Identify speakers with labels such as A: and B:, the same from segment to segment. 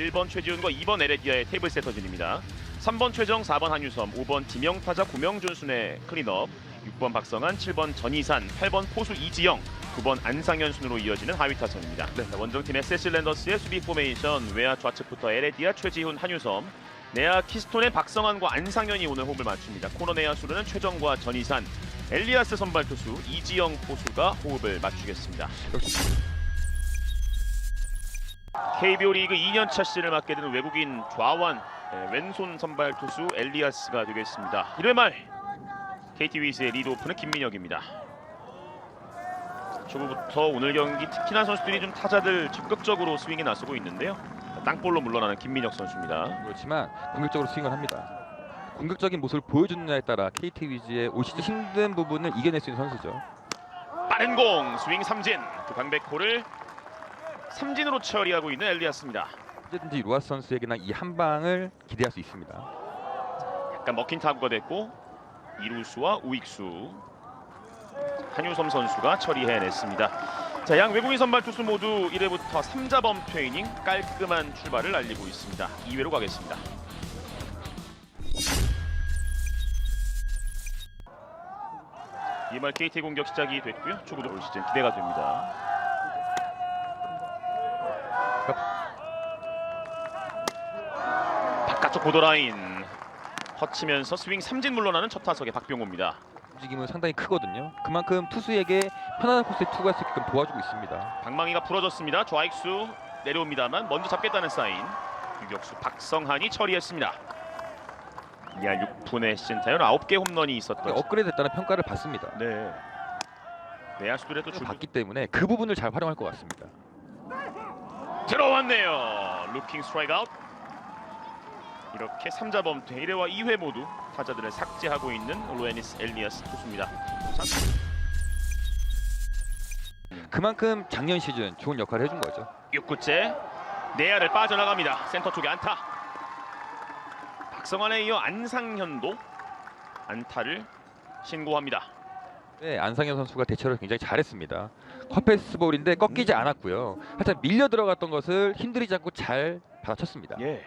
A: 1번 최지훈과 2번 에레디아의 테이블 세터진입니다. 3번 최정, 4번 한유섬, 5번 지명타자 고명준 순의 클린업, 6번 박성한, 7번 전희산, 8번 포수 이지영, 9번 안상현 순으로 이어지는 하위 타선입니다. 자, 원정팀의 세실 랜더스의 수비 포메이션 외야 좌측부터 에레디아, 최지훈, 한유섬, 내야 키스톤의 박성환과 안상현이 오늘 홈을 맞춥니다. 코너 내야 수로는 최정과 전희산, 엘리아스 선발 투수 이지영 포수가 호흡을 맞추겠습니다. KBO 리그 2년차 시즌을 맡게 되는 외국인 좌완 네, 왼손 선발 투수 엘리아스가 되겠습니다. 1회 말 KT 위즈의 리드 오프는 김민혁입니다. 초부부터 오늘 경기 특히나 선수들이 좀 타자들 적극적으로 스윙에 나서고 있는데요. 땅볼로 물러나는 김민혁 선수입니다.
B: 그렇지만 공격적으로 스윙을 합니다. 공격적인 모습을 보여주느냐에 따라 KT 위즈의 올 시즌 힘든 부분을 이겨낼 수 있는 선수죠.
A: 빠른 공 스윙 삼진 그 강백호를 삼진으로 처리하고 있는 엘리아스입니다.
B: 언제든지 루아스 선수에게나 이 한 방을 기대할 수 있습니다.
A: 약간 먹힌 타구가 됐고 이루수와 우익수 한유섬 선수가 처리해냈습니다. 자, 양 외국인 선발 투수 모두 1회부터 3자범 트레이닝 깔끔한 출발을 알리고 있습니다. 2회로 가겠습니다. 이말 KT 공격 시작이 됐고요. 초구도 올 시즌 기대가 됩니다. 바깥쪽 보더라인 허치면서 스윙 삼진 물러나는 첫 타석의 박병호입니다.
B: 움직임은 상당히 크거든요. 그만큼 투수에게 편안한 코스에 투구할 수 있게끔 도와주고 있습니다.
A: 방망이가 부러졌습니다. 좌익수 내려옵니다만 먼저 잡겠다는 사인. 유격수 박성한이 처리했습니다. 이하 6분의 시즌 타율 9개 홈런이 있었던
B: 업그레이드 됐다는 평가를 받습니다.
A: 네. 내야수들의 또 줄...
B: 받기 때문에 그 부분을 잘 활용할 것 같습니다.
A: 들어왔네요. 루킹 스트라이크 아웃. 이렇게 3자 범퇴 1회와 2회 모두 타자들을 삭제하고 있는 로에니스 엘리아스 투수입니다.
B: 그만큼 작년 시즌 좋은 역할을 해준 거죠.
A: 6구째 내야를 빠져나갑니다. 센터 쪽에 안타. 박성환에 이어 안상현도 안타를 신고합니다.
B: 네, 안상현 선수가 대처를 굉장히 잘했습니다. 컵패스볼인데 꺾이지 않았고요. 하여튼 밀려 들어갔던 것을 힘들이지 않고 잘 받아쳤습니다.
A: 예.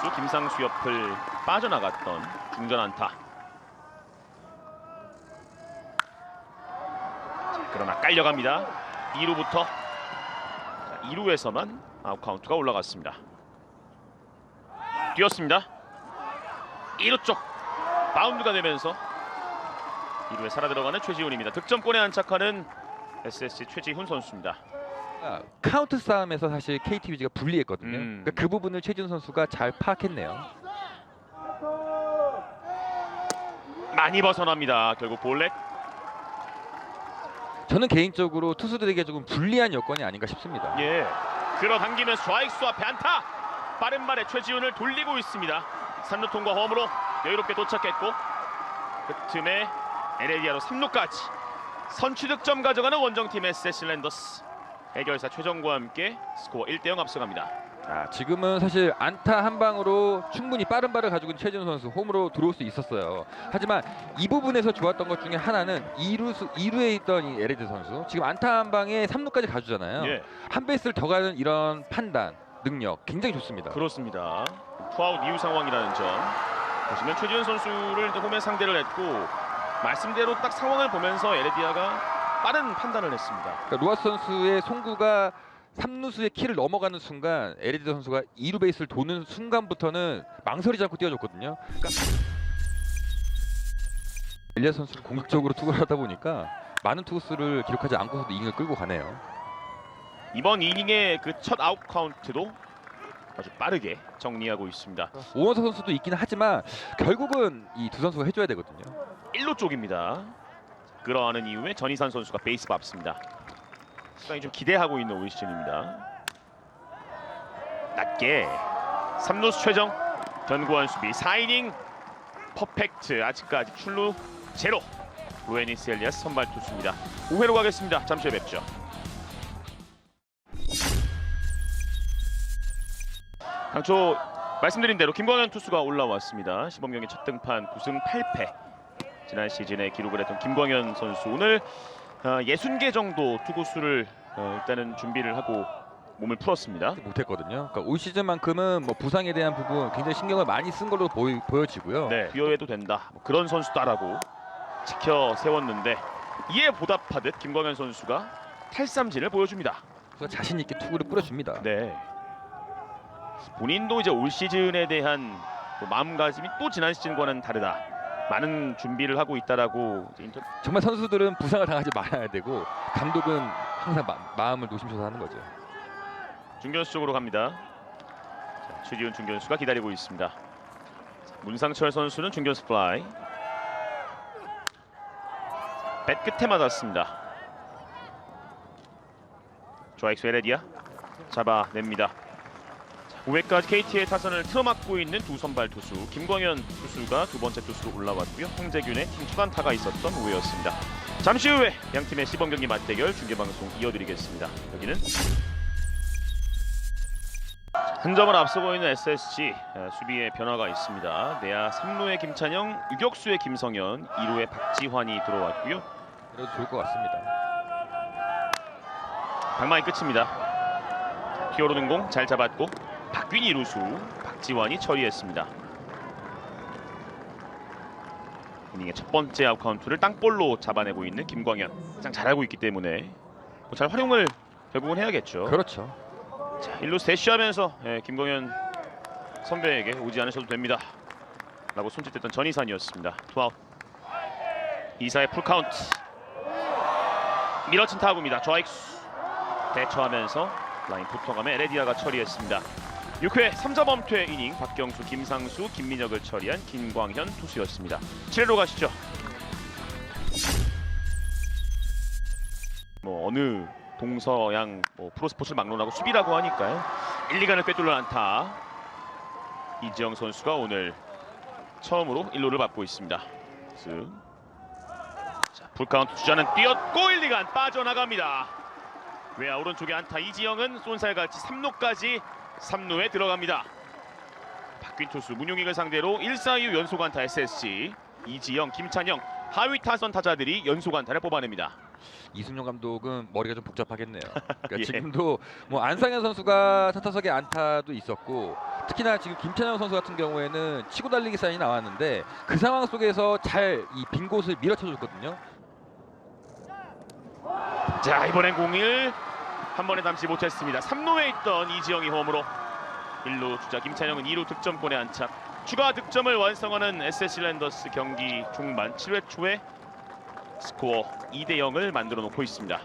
A: 역수 김상수 옆을 빠져나갔던 중전 안타. 자, 그러나 깔려갑니다. 2루부터 2루에서만 아웃 카운트가 올라갔습니다. 뛰었습니다. 2루 쪽 바운드가 되면서 2루에 살아 들어가는 최지훈입니다. 득점권에 안착하는 SSC 최지훈 선수입니다.
B: 아, 카운트 싸움에서 사실 KT 위즈가 불리했거든요.
A: 음.
B: 그러니까 그 부분을 최준 선수가 잘 파악했네요.
A: 많이 벗어납니다. 결국 볼넷
B: 저는 개인적으로 투수들에게 조금 불리한 여건이 아닌가 싶습니다.
A: 예. 끌어당기면 스트라이크수 앞에 안타. 빠른 발에 최지훈을 돌리고 있습니다. 3루 통과 홈으로 여유롭게 도착했고 그 틈에 에레디아로 3루까지 선취 득점 가져가는 원정팀의 세실랜더스 해결사 최정과 함께 스코어 1대0 앞서갑니다.
B: 자, 지금은 사실 안타 한 방으로 충분히 빠른 발을 가지고 있는 최준 선수 홈으로 들어올 수 있었어요. 하지만 이 부분에서 좋았던 것 중에 하나는 2루 2루에 있던 이 에레드 선수 지금 안타 한 방에 3루까지 가주잖아요.
A: 예,
B: 한 베이스를 더 가는 이런 판단 능력 굉장히 좋습니다.
A: 그렇습니다. 투아웃 이후 상황이라는 점 보시면 최지훈 선수를 홈에 상대를 했고 말씀대로 딱 상황을 보면서 에레디아가 빠른 판단을 했습니다.
B: 그러니까 루아스 선수의 송구가 3루수의 키를 넘어가는 순간 에리드 선수가 2루 베이스를 도는 순간부터는 망설이지 않고 뛰어줬거든요. 그러니까 엘리아 선수를 공격적으로 투구를 하다 보니까 많은 투구수를 기록하지 않고서도 이닝을 끌고 가네요.
A: 이번 이닝의 그 첫 아웃 카운트도 아주 빠르게 정리하고 있습니다.
B: 오원석 선수도 있긴 하지만 결국은 이 두 선수가 해줘야 되거든요.
A: 1루 쪽입니다. 끌어안은 이후에 전희산 선수가 베이스 밟습니다. 상당히 좀 기대하고 있는 올 시즌입니다. 낮게 3루수 최정 견고한 수비 4이닝 퍼펙트 아직까지 출루 제로 로에니스 엘리아스 선발 투수입니다. 5회로 가겠습니다. 잠시 후에 뵙죠. 당초 말씀드린 대로 김광현 투수가 올라왔습니다. 시범 경기 첫 등판 9승 8패. 지난 시즌에 기록을 했던 김광현 선수 오늘 어, 60개 정도 투구수를 어, 일단은 준비를 하고 몸을 풀었습니다.
B: 못했거든요. 그러니까 올 시즌만큼은 뭐 부상에 대한 부분 굉장히 신경을 많이 쓴 걸로 보이, 보여지고요.
A: 네, 비어해도 된다. 뭐 그런 선수다라고 지켜 세웠는데 이에 보답하듯 김광현 선수가 탈삼진을 보여줍니다.
B: 그래서 자신 있게 투구를 뿌려줍니다.
A: 네. 본인도 이제 올 시즌에 대한 또 마음가짐이 또 지난 시즌과는 다르다. 많은 준비를 하고 있다라고 인터...
B: 정말 선수들은 부상을 당하지 말아야 되고 감독은 항상 마, 음을 노심초사 하는 거죠.
A: 중견수 쪽으로 갑니다. 자, 최지훈 중견수가 기다리고 있습니다. 자, 문상철 선수는 중견수 플라이. 뱃 끝에 맞았습니다. 좌익수 에레디아 잡아냅니다. 자, 우회까지 KT의 타선을 틀어막고 있는 두 선발 투수 김광현 투수가 두 번째 투수로 올라왔고요. 홍재균의 팀 초단타가 있었던 우회였습니다. 잠시 후에 양 팀의 시범 경기 맞대결 중계 방송 이어드리겠습니다. 여기는 한 점을 앞서고 있는 SSG 에, 수비에 변화가 있습니다. 내야 3루의 김찬영, 유격수의 김성현, 2루의 박지환이 들어왔고요.
B: 그래도 좋을 것 같습니다.
A: 방망이 끝입니다. 자, 튀어오르는 공 잘 잡았고 박균 2루수 박지환이 처리했습니다. 이닝의 첫 번째 아웃 카운트를 땅볼로 잡아내고 있는 김광현 가장 잘하고 있기 때문에 뭐 잘 활용을 결국은 해야겠죠.
B: 그렇죠.
A: 자, 일루 대쉬하면서 예, 김광현 선배에게 오지 않으셔도 됩니다. 라고 손짓했던 전희산이었습니다. 투아웃. 이사의 풀카운트. 밀어친 타구입니다. 좌익수. 대처하면서 라인 붙어가며 에레디아가 처리했습니다. 6회 3자 범퇴 이닝 박경수, 김상수, 김민혁을 처리한 김광현 투수였습니다. 7회로 가시죠. 뭐 어느 동서양 뭐 프로스포츠를 막론하고 수비라고 하니까요. 1, 2간을 꿰뚫는 안타. 이지영 선수가 오늘 처음으로 1루를 받고 있습니다. 쓱. 자, 풀카운트 주자는 뛰었고 1, 2간 빠져나갑니다. 외야 오른쪽에 안타 이지영은 쏜살같이 3루까지 3루에 들어갑니다. 박균 투수 문용익을 상대로 1, 4유 연속 안타 SSG 이지영, 김찬영 하위 타선 타자들이 연속 안타를 뽑아냅니다.
B: 이승용 감독은 머리가 좀 복잡하겠네요. 그러니까
A: 예.
B: 지금도 뭐 안상현 선수가 타타석에 안타도 있었고 특히나 지금 김찬영 선수 같은 경우에는 치고 달리기 사인이 나왔는데 그 상황 속에서 잘 이 빈 곳을 밀어쳐줬거든요.
A: 자 이번엔 공을 한 번에 담지 못했습니다. 3루에 있던 이지영이 홈으로 1루 주자 김찬영은 2루 득점권에 안착. 추가 득점을 완성하는 SSG 랜더스 경기 중반 7회 초에 스코어 2대 0을 만들어 놓고 있습니다.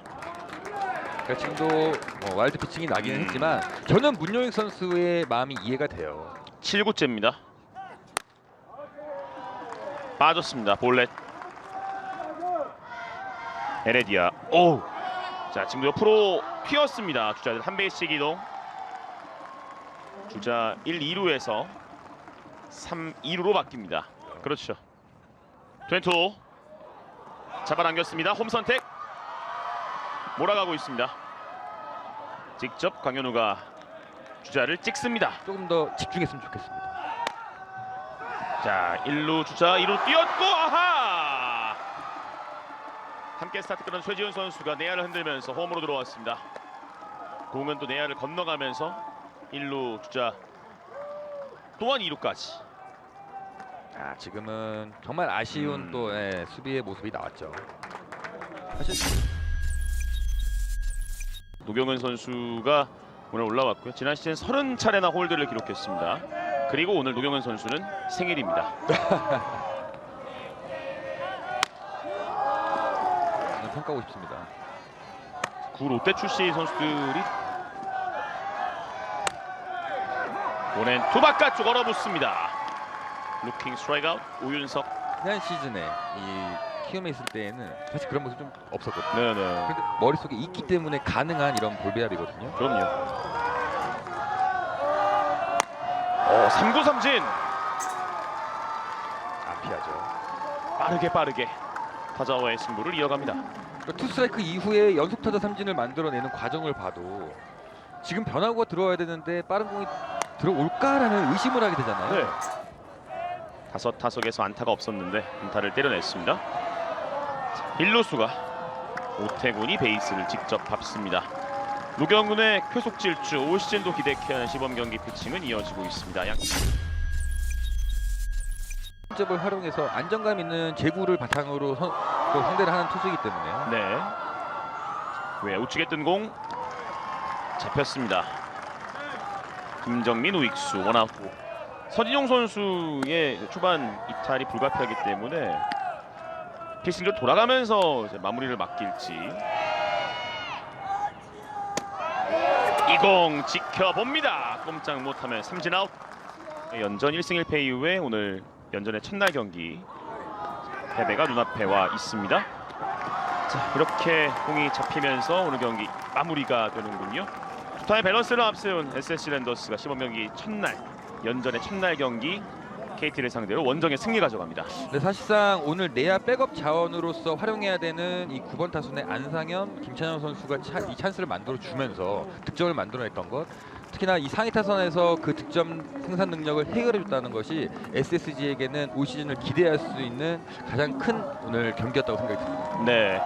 B: 그러니까 지금도 뭐 와일드 피칭이 나기는
A: 음.
B: 했지만 저는 문용익 선수의 마음이 이해가 돼요.
A: 7구째입니다. 빠졌습니다. 볼넷. 에레디아. 오. 자 지금 옆으로 튀었습니다. 주자들 한 베이스씩 이동. 주자 1, 2루에서 3, 2루로 바뀝니다. 그렇죠. 트웬투 잡아당겼습니다. 홈 선택 몰아가고 있습니다. 직접 강현우가 주자를 찍습니다.
B: 조금 더 집중했으면 좋겠습니다.
A: 자, 1루 주자 2루 뛰었고 아하! 함께 스타트 끊은 최지훈 선수가 내야를 흔들면서 홈으로 들어왔습니다. 공은 또 내야를 건너가면서 1루 주자 또한 2루까지.
B: 아, 지금은 정말 아쉬운
A: 음.
B: 또 예, 수비의 모습이 나왔죠. 사실
A: 노경은 선수가 오늘 올라왔고요. 지난 시즌 30차례나 홀드를 기록했습니다. 그리고 오늘 노경은 선수는 생일입니다.
B: 평가하고 싶습니다.
A: 구 롯데 출신 선수들이 오랜 투 바깥쪽 얼어붙습니다. 루킹 스트라이크 아웃 오윤석.
B: 지난 시즌에 이 키움에 있을 때에는 사실 그런 모습 좀 없었거든요.
A: 네네.
B: 근데 머릿속에 있기 때문에 가능한 이런 볼배합이거든요.
A: 그럼요. 어, 3구 삼진
B: 안 피하죠.
A: 빠르게 빠르게 타자와의 승부를 이어갑니다.
B: 그러니까 투스트라이크 이후에 연속 타자 삼진을 만들어내는 과정을 봐도 지금 변화구가 들어와야 되는데 빠른 공이 들어올까라는 의심을 하게 되잖아요.
A: 네. 다섯 타석에서 안타가 없었는데 안타를 때려냈습니다. 1루수가 오태군이 베이스를 직접 밟습니다. 노경훈의 쾌속 질주 올 시즌도 기대케 하는 시범 경기 피칭은 이어지고 있습니다. 양...
B: 점을 활용해서 안정감 있는 제구를 바탕으로 선, 또 상대를 하는 투수이기 때문에요.
A: 네. 왜 우측에 뜬 공 잡혔습니다. 김정민 우익수 원아웃고 서진용 선수의 초반 이탈이 불가피하기 때문에 피싱을 돌아가면서 마무리를 맡길지 이공 지켜봅니다. 꼼짝 못하면 삼진 아웃. 연전 1승 1패 이후에 오늘 연전의 첫날 경기 패배가 눈앞에 와 있습니다. 자 이렇게 공이 잡히면서 오늘 경기 마무리가 되는군요. 두타의 밸런스를 앞세운 SSG 랜더스가 시범 경기 첫날 연전의 첫날 경기 KT를 상대로 원정의 승리 가져갑니다.
B: 근데 사실상 오늘 내야 백업 자원으로서 활용해야 되는 이 9번 타순의 안상현, 김찬영 선수가 차, 이 찬스를 만들어 주면서 득점을 만들어냈던 것. 특히나 이 상위 타선에서 그 득점 생산 능력을 해결해 줬다는 것이 SSG에게는 올 시즌을 기대할 수 있는 가장 큰 오늘 경기였다고 생각이 듭니다.
A: 네.